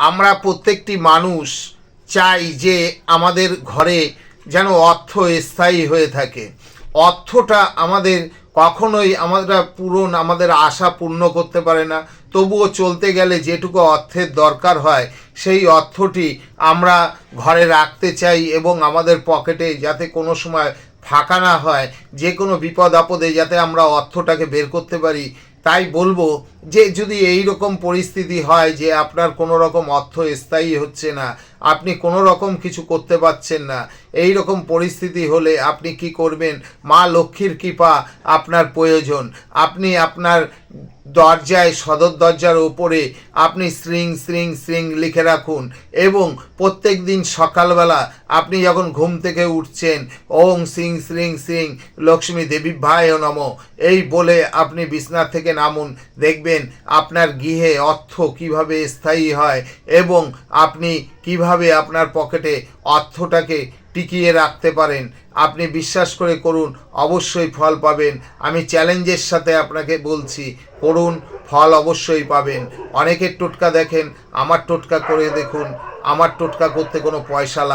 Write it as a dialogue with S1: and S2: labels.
S1: আমরা প্রত্যেকটি মানুষ চাই যে আমাদের ঘরে যেন অর্থ স্থায়ী হয়ে থাকে। অর্থটা আমাদের কখনোই আমরা পূরণ, আমাদের আশা পূর্ণ করতে পারে না। তবুও চলতে গেলে যেটুকু অর্থের দরকার হয়, সেই অর্থটি আমরা ঘরে রাখতে চাই এবং আমাদের পকেটে যাতে কোনো সময় ফাঁকা না হয়, যে কোনো বিপদ আপদে যাতে আমরা অর্থটাকে বের করতে পারি তাই বলব যে যদি এই রকম পরিস্থিতি হয় যে আপনার কোনো রকম অর্থ স্থায়ী হচ্ছে না, আপনি কোনো রকম কিছু করতে পারছেন না এই রকম পরিস্থিতি হলে আপনি কি করবেন? মা লক্ষ্মীর কৃপা আপনার প্রয়োজন। আপনি আপনার দরজায়, সদর দরজার ওপরে আপনি শ্রিং শ্রিং শ্রিং লিখে রাখুন এবং প্রত্যেক দিন সকালবেলা আপনি যখন ঘুম থেকে উঠছেন ওং সিং শ্রিং শ্রিং, লক্ষ্মী দেবী ভাই নম, এই বলে আপনি বিছনা থেকে নামুন, দেখবেন আপনার গৃহে অর্থ কীভাবে স্থায়ী হয় এবং আপনি কীভাবে আপনার পকেটে অর্থটাকে টিকিয়ে রাখতে পারেন। আপনি বিশ্বাস করে করুন, অবশ্যই ফল পাবেন। আমি চ্যালেঞ্জের সাথে আপনাকে বলছি, করুন, ফল অবশ্যই পাবেন। অনেকের টোটকা দেখেন, আমার টোটকা করে দেখুন, আমার টোটকা করতে কোনো পয়সা লাগে